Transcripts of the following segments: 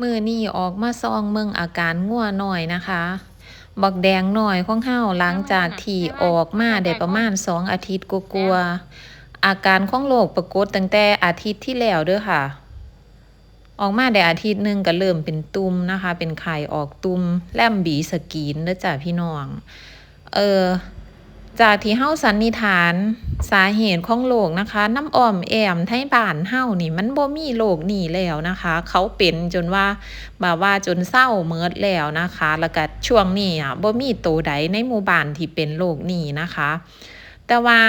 มือนี่ออกมาซองเมืองอาการง่วหน่อยนะคะ บักแดงหน่อยของเฮาหลังจากที่ออกมาได้ประมาณสองอาทิตย์กลัวาๆอาการของโรคปรากฏตั้งแต่อาทิตย์ที่แล้วเด้อค่ะ ออกมาได้อาทิตย์หนึงก็เริ่มเป็นตุ่มนะคะ เป็นไข่ออกตุ่มแลมบีสกีนเด้อจ้ะพี่น้อง เออ จากที่เฮาสันนิษฐานสาเหตุของโรคนะคะ น้ำอ้อมแอมไทยบ้านเฮานี่ มันบ่มีโรคนี้แล้วนะคะ เขาเป็นจนว่าบบว่าจนเศร้าเมิดแล้วนะคะ แล้วก็ช่วงนี้อะบ่มีโตใดในหมู่บ้านที่เป็นโรคนี้นะคะ แต่ว่า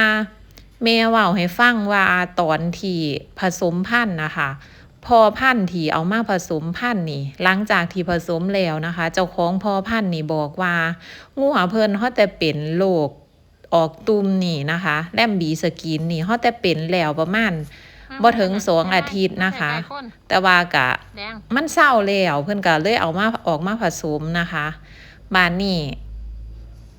แม่ว้าให้ฟังว่าตอนที่ผสมพันธุ์นะคะพอพันธุ์ที่เอามาผสมพันธุ์นี่ หลังจากที่ผสมแล้วนะคะ เจ้าของพอพันธุ์นี่บอกว่างัวเพิ่นเฮาแต่เป็นโรค ออกตุ่มนี่นะคะ แลมบีสกินนี่เฮาแต่เป็นแล้วประมาณบ่ถึงสองอาทิตย์นะคะ แต่ว่ากะแดงมันเศร้าแล้วเพิ่นก็เลยเอามาออกมาผสมนะคะบานนี้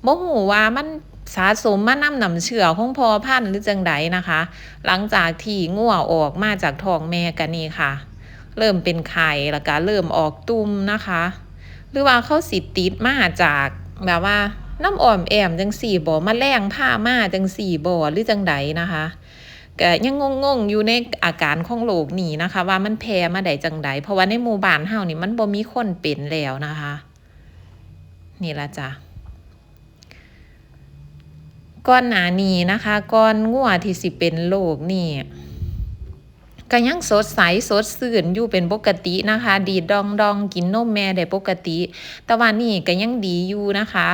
บ่ฮู้ว่ามันสะสมมานำน้ำเชื้อของพอพันธุ์หรือจังใดนะคะ หลังจากที่งัวออกมาจากท้องแม่กันนี่ค่ะ เริ่มเป็นไข่แล้วก็เริ่มออกตุ่มนะคะ หรือว่าเขาสิติดมาจากแบบว่า น้ำอ่อมแอมจังสี่บ่มาแรงผ้ามาจังสี่บ่หรือจังใดนะคะก็ยังงงๆอยู่ในอาการของโรคนี้นะคะ ว่ามันแพร่มาได้จังใดเพราะว่าในหมู่บ้านเฮานี่มันบ่มีคนเป็นแล้วนะคะ นี่ละจ้ะก่อนหนานี้นะคะก่อนงัวที่สิเป็นโรคนี่ก็ยังสดใสสดชื่นอยู่เป็นปกตินะคะ ดีดดองดองกินนมแม่ได้ปกติ แต่ว่านี่ก็ยังดีอยู่นะคะ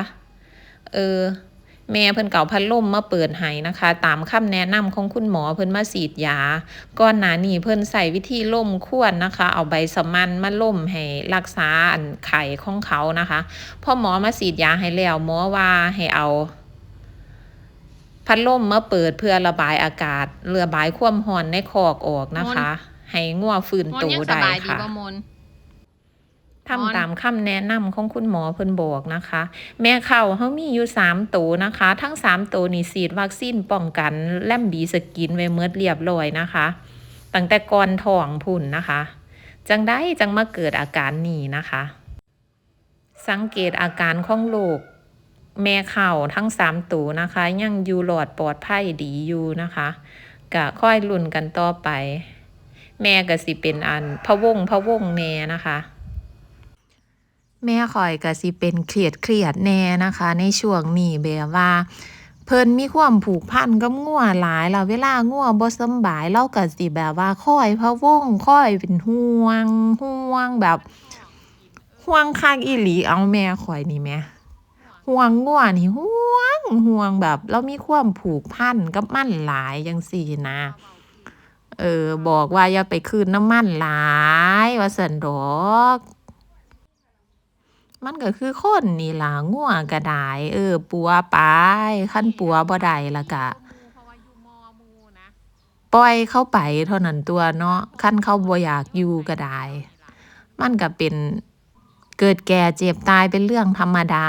เออ แม่เพิ่นเก่าพัดลมมาเปิดให้นะคะ ตามคำแนะนำของคุณหมอเพิ่นมาฉีดยาก่อนหน้านี้เพิ่นใส่วิธีล่มควรนะคะ เอาใบสะมันมาล่มให้รักษาอันไข่ของเขานะคะพอหมอมาฉีดยาให้แล้วหมอว่าให้เอาพัดลมมาเปิดเพื่อระบายอากาศระบายความร้อนในคอกออกนะคะ ให้งัวฟื้นมนตัวยังสได้บายดีค่ะบ่มน ทำตามคำแนะนำของคุณหมอเพิ่นบอกนะคะ แม่เข้าเขามีอยู่สามตัวนะคะ ทั้งสามตัวนี่ฉีดวัคซีนป้องกันแลมบีสกินไว้เมื่อเรียบร้อยนะคะตั้งแต่ก่อนท้องพุ่นนะคะ จังได้จังมาเกิดอาการนี้นะคะ สังเกตอาการของลูกแม่เข่าทั้งสามตัวนะคะ ยังอยู่หลอดปลอดภัยดีอยู่นะคะกะค่อยลุ้นกันต่อไป แม่ก็สิเป็นอันพะวงพะวงแน่นะคะ แม่ข่อยก็สิเป็นเครียดเครียดแน่นะคะ ในช่วงนี้แบบว่า เพิ่นมีความผูกพันกับงัวหลายแล้วเวลางัวบ่สำบายเราก็สิแบบว่าคอยพะวงคอยเป็นห่วงห่วงแบบ ห่วงคักอีหลีเอาแม่ข่อยนี่แม่ห่วงงัวนี่ห่วงห่วงแบบ เรามีความผูกพันกับมันหลายจังซี่นะ เออ บอกว่าอย่าไปคืนน้ำมันหลาย ว่าซั่นดอก มันก็คือคนนี่ล่ะงัวก็ได้เออ ปัวไปคันปัวบ่ได้และก็เพราะว่าอยู่มอมูนะปล่อยเข้าไปเท่านั้นตัวเนาะคันเขาบ่อยากอยู่ก็ได้มันก็เป็นเกิดแก่เจ็บตายเป็นเรื่องธรรมดา